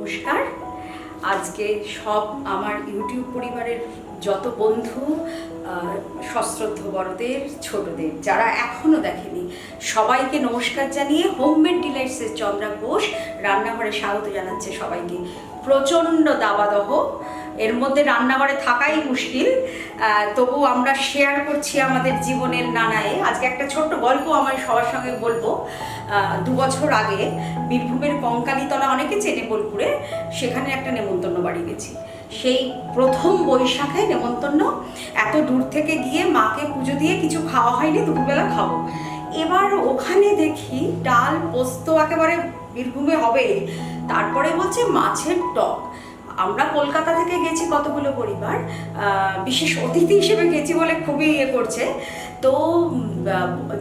নমস্কার। আজকে সব আমার ইউটিউব পরিবারের যত বন্ধু সশ্রদ্ধ বড়দের, ছোটদের, যারা এখনও দেখেনি, সবাইকে নমস্কার জানিয়ে হোমমেড ডিলাইটসের চন্দ্রা ঘোষ রান্নাঘরে স্বাগত জানাচ্ছে সবাইকে। প্রচণ্ড দাবাদহ। এর মধ্যে রান্নাঘরে থাকাই মুশকিল। তবু আমরা শেয়ার করছি আমাদের জীবনের নানায়ে। আজকে একটা ছোট্ট গল্প আমার সবার সঙ্গে বলব। দু বছর আগে বীরভূমের কঙ্কালীতলা অনেকে চেনে বোলপুরে, সেখানে একটা নেমন্তন্ন বাড়ি গেছি। সেই প্রথম বৈশাখে নেমন্তন্ন, এত দূর থেকে গিয়ে মাকে পুজো দিয়ে কিছু খাওয়া হয়নি, দুপুরবেলা খাব। এবার ওখানে দেখি ডাল পোস্ত একেবারে বীরভূমে হবে তারপরে বলছে মাছের টক। আমরা কলকাতা থেকে গেছি কতগুলো পরিবার বিশেষ অতিথি হিসেবে গেছি বলে খুবই ইয়ে করছে। তো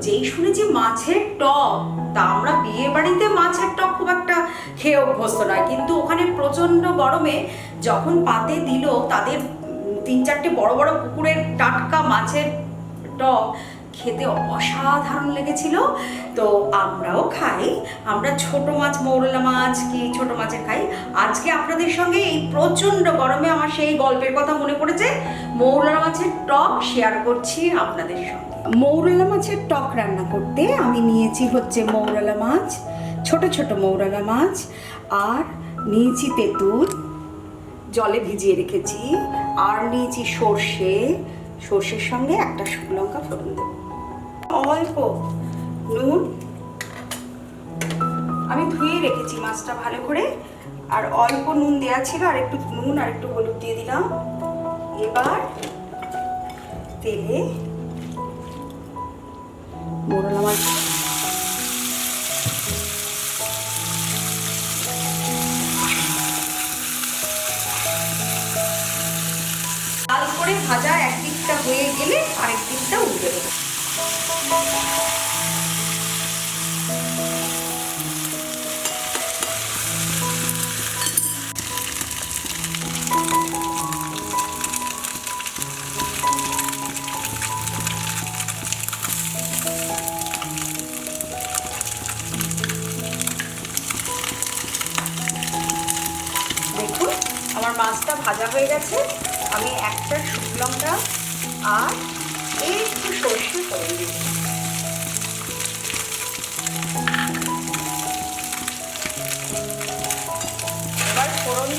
যেই শুনেছি মাছের টক, তা আমরা বিয়ে বাড়িতে মাছের টক খুব একটা খেয়ে অভ্যস্ত নয়। কিন্তু ওখানে প্রচণ্ড গরমে যখন পাতে দিল, তাদের তিন চারটে বড় বড় পুকুরের টাটকা মাছের টক খেতে অসাধারণ লেগেছিল। তো আমরাও খাই। আমরা ছোট মাছ, মৌরলা মাছ কি ছোট মাছের খাই। আজকে আপনাদের সঙ্গে এই প্রচণ্ড গরমে আমার সেই গল্পের কথা মনে পড়েছে। মৌরলা মাছের টক শেয়ার করছি আপনাদের সঙ্গে। মৌরলা মাছের টক রান্না করতে আমি নিয়েছি হচ্ছে মৌরলা মাছ, ছোট ছোট মৌরলা মাছ আর নিয়েছি তেঁতুল। জলে ভিজিয়ে রেখেছি। আর নিয়েছি সর্ষে। সর্ষের সঙ্গে একটা শুকনো লঙ্কা ফোড়ন দেবো। অল্প নুন। আমি ধুয়ে রেখেছি মাছটা ভালো করে। আর অল্প নুন দেওয়া ছিল, আর একটু নুন আর একটু হলুদ দিয়ে দিলাম। এবার তেলে মোরলা মাছ করে ভাজা একদিকটা হয়ে গেলে আরেক দিকটা দেবো। দেখুন আমার মাছটা ভাজা হয়ে গেছে। আমি একটা শুকনো লঙ্কা আর একটু এবার ফোড়ন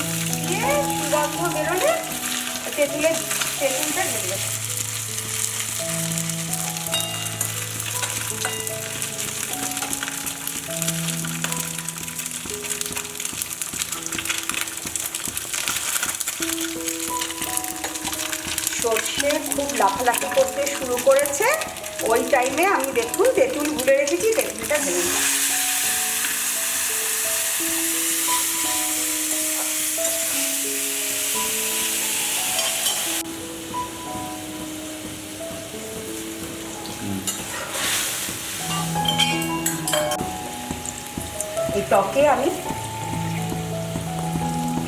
দিয়ে সুগন্ধ বেরোলে তেঁতুলের তেঁতুলটা দেবো। সর্ষে খুব লাফালাফি করতে শুরু করেছে। ওই টাইমে আমি দেখুন তেঁতুল গুলে রেখেছি, তেঁতুলটা দিলাম এই টকে আমি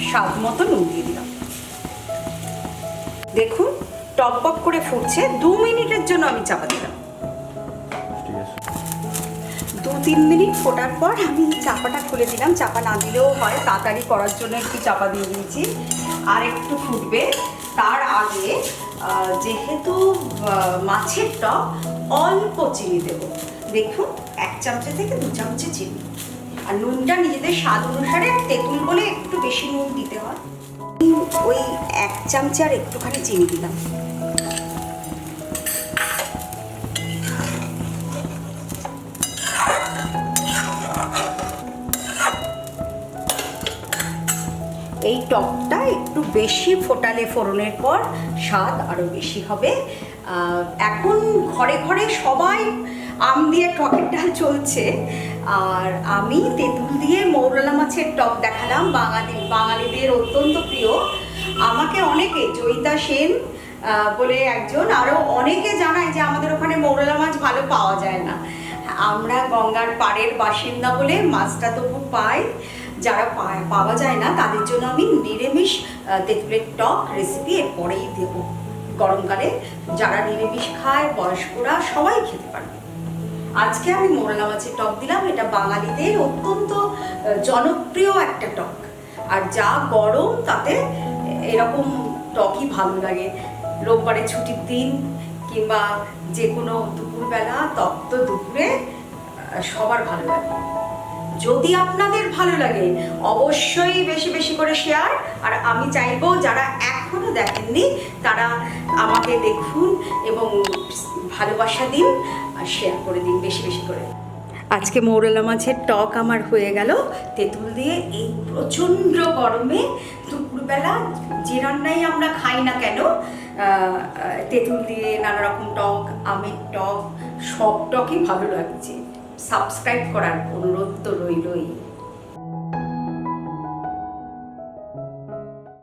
স্বাদ মতো নুন দিয়ে দিলাম। দেখুন টক বক করে ফুটছে। দু মিনিটের জন্য আমি চাপা দিলাম। দু তিন মিনিট ফোটার পর আমি চাপাটা খুলে দিলাম। চাপা না দিলেও হয় তাড়াতাড়ি করার জন্য একটু চাপা দিয়ে দিয়েছি। আর একটু ফুটবে। তার আগে যেহেতু মাছের টক অল্প চিনি দেব। দেখুন এক চামচে থেকে দু চামচে চিনি। আর নুনটা নিজেদের স্বাদ অনুসারে তেঁতুল বলে একটু বেশি নুন দিতে হয়। ওই এক চামচে আর একটুখানি চিনি দিলাম। এই টকটা একটু বেশি ফোটালে ফোড়নের পর স্বাদ আরও বেশি হবে। এখন ঘরে ঘরে সবাই আম দিয়ে টকের ডাল চলছে, আর আমি তেঁতুল দিয়ে মৌরলা মাছের টক দেখালাম। বাঙালি, বাঙালিদের অত্যন্ত প্রিয়। আমাকে অনেকে, জয়িতা সেন বলে একজন আরও অনেকে জানায় যে আমাদের ওখানে মৌরলা মাছ ভালো পাওয়া যায় না। আমরা গঙ্গার পাড়ের বাসিন্দা বলে মাছটা তবু পাই। যারা পাওয়া যায় না, তাদের জন্য আমি নিরামিষ তেঁতুলের টক রেসিপি এর পরেই দেবো। গরমকালে যারা নিরামিষ খায়, বয়স্করা সবাই খেতে পারবে। আজকে আমি মোরলা মাছের টক দিলাম। এটা বাঙালিদের অত্যন্ত জনপ্রিয় একটা টক। আর যা গরম, তাতে এরকম টকই ভালো লাগে। রোববারে ছুটির দিন কিংবা যে কোনো দুপুরবেলা, তপ্ত দুপুরে সবার ভালো লাগে। যদি আপনাদের ভালো লাগে, অবশ্যই বেশি বেশি করে শেয়ার আর আমি চাইব যারা এখনও দেখেননি, তারা আমাকে দেখুন এবং ভালোবাসা দিন আর শেয়ার করে দিন বেশি বেশি করে। আজকে মৌরলা মাছের টক আমার হয়ে গেল। তেঁতুল দিয়ে এই প্রচণ্ড গরমে দুপুরবেলা যে রান্নাই আমরা খাই না কেন তেঁতুল দিয়ে নানা রকম টক, আমের টক, সব টকই ভালো লাগছে। সাবস্ক্রাইব করার অনুরোধ তো রইলই।